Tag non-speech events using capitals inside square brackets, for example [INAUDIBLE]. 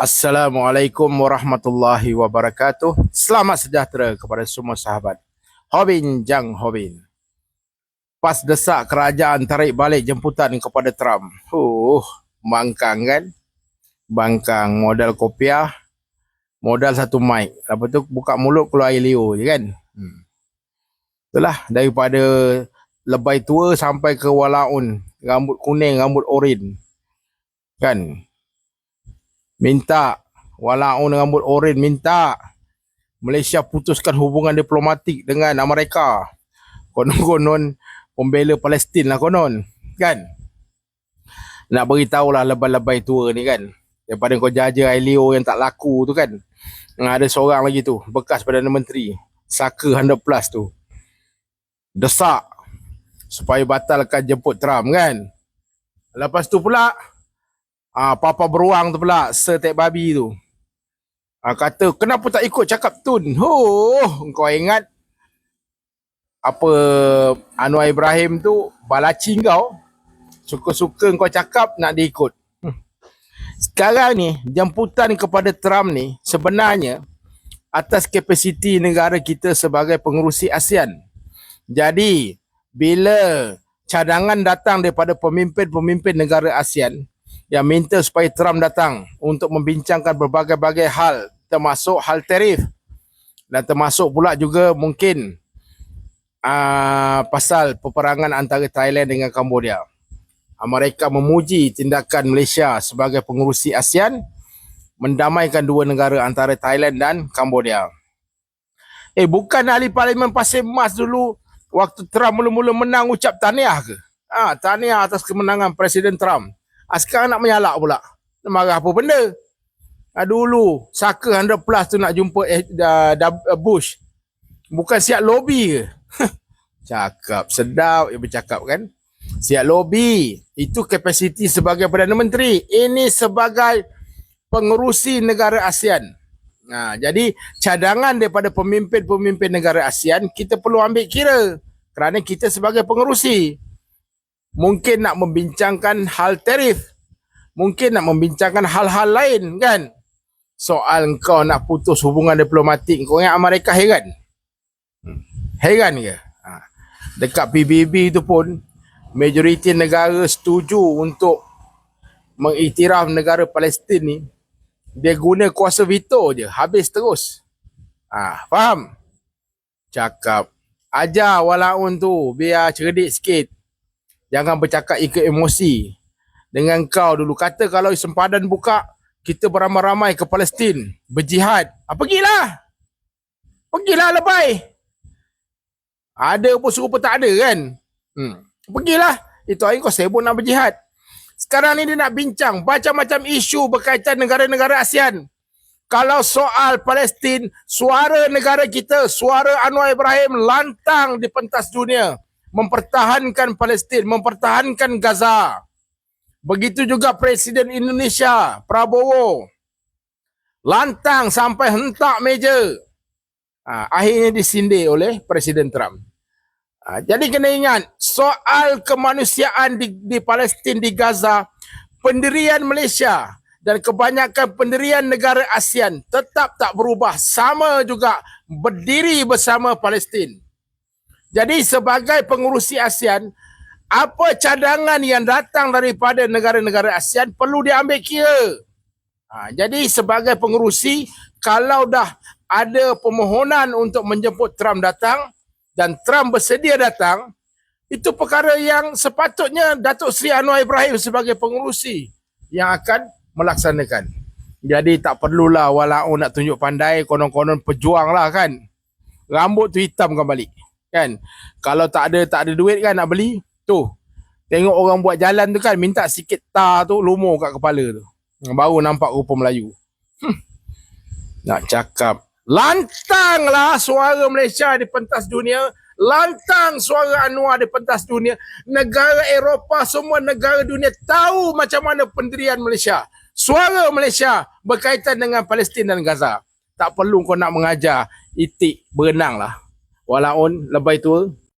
Assalamualaikum warahmatullahi wabarakatuh. Selamat sejahtera kepada semua sahabat. Hobin Jang Hobin. Pas desak kerajaan tarik balik jemputan kepada Trump. Huh, bangkang kan? Bangkang modal kopiah, modal satu mic. Lepas tu buka mulut keluar air liur je kan? Hmm. Itulah daripada lebay tua sampai ke walaun. Rambut kuning, rambut orin. Kan? Minta walaupun rambut oren minta Malaysia putuskan hubungan diplomatik dengan Amerika. Konon-konon pembela Palestin lah konon. Kan? Nak beritahu lah lebay-lebay tua ni kan. Daripada kau jaja Ailio yang tak laku tu kan. Ada seorang lagi tu. Bekas Perdana Menteri. Saka 100 plus tu. Desak. Supaya batalkan jemput Trump kan. Lepas tu pula. Ah, papa beruang tu pula, setek babi tu. Ah, kata, kenapa tak ikut cakap Tun? Oh, kau ingat apa Anwar Ibrahim tu balaci kau. Suka-suka kau cakap nak diikut. Hmm. Sekarang ni, jemputan kepada Trump ni sebenarnya atas kapasiti negara kita sebagai pengurusi ASEAN. Jadi, bila cadangan datang daripada pemimpin-pemimpin negara ASEAN, yang minta supaya Trump datang untuk membincangkan berbagai-bagai hal termasuk hal tarif dan termasuk pula juga mungkin uh, pasal peperangan antara Thailand dengan Cambodia. Mereka memuji tindakan Malaysia sebagai pengurusi ASEAN mendamaikan dua negara antara Thailand dan Cambodia. Eh bukan ahli parlimen Pasir Mas dulu waktu Trump mula-mula menang ucap tahniah ke? Ah, tahniah atas kemenangan Presiden Trump. Ha, sekarang nak menyalak pula. Marah apa benda? Ha, dulu, Saka 100 plus tu nak jumpa eh, da, Bush. Bukan siap lobby ke? [LAUGHS] Cakap sedap, dia bercakap kan? Siap lobby. Itu kapasiti sebagai Perdana Menteri. Ini sebagai pengurusi negara ASEAN. Nah, jadi cadangan daripada pemimpin-pemimpin negara ASEAN kita perlu ambil kira kerana kita sebagai pengurusi mungkin nak membincangkan hal tarif. Mungkin nak membincangkan hal-hal lain kan. Soal kau nak putus hubungan diplomatik. Kau ingat Amerika heran? Hmm. Heran ke? Ha. Dekat PBB tu pun, majoriti negara setuju untuk mengiktiraf negara Palestin ni. Dia guna kuasa veto je. Habis terus. Ha, faham? Cakap. Ajar walaupun tu. Biar cerdik sikit. Jangan bercakap ikut emosi. Dengan kau dulu. Kata kalau sempadan buka, kita beramai-ramai ke Palestin. Berjihad. Ha, pergilah. Pergilah lebay. Ada pun suruh pun tak ada kan. Hmm. Pergilah. Itu hari kau sibuk nak berjihad. Sekarang ni dia nak bincang macam-macam isu berkaitan negara-negara ASEAN. Kalau soal Palestin, suara negara kita, suara Anwar Ibrahim lantang di pentas dunia mempertahankan Palestin, mempertahankan Gaza. Begitu juga Presiden Indonesia, Prabowo. Lantang sampai hentak meja. Ha, akhirnya disindir oleh Presiden Trump. Ha, jadi kena ingat, soal kemanusiaan di, di Palestin, di Gaza, pendirian Malaysia dan kebanyakan pendirian negara ASEAN tetap tak berubah. Sama juga berdiri bersama Palestin. Jadi sebagai pengurusi ASEAN, apa cadangan yang datang daripada negara-negara ASEAN perlu diambil kira. Ha, jadi sebagai pengurusi, kalau dah ada permohonan untuk menjemput Trump datang dan Trump bersedia datang, itu perkara yang sepatutnya Datuk Seri Anwar Ibrahim sebagai pengurusi yang akan melaksanakan. Jadi tak perlulah walau nak tunjuk pandai, konon-konon pejuang lah kan. Rambut tu hitam balik kan? Kalau tak ada tak ada duit kan nak beli? Tu. Tengok orang buat jalan tu kan minta sikit tar tu lumur kat kepala tu. Baru nampak rupa Melayu. Hmm. nak cakap. Lantanglah suara Malaysia di pentas dunia. Lantang suara Anwar di pentas dunia. Negara Eropah semua negara dunia tahu macam mana pendirian Malaysia. Suara Malaysia berkaitan dengan Palestin dan Gaza. Tak perlu kau nak mengajar. Itik berenang lah walaupun lebay tua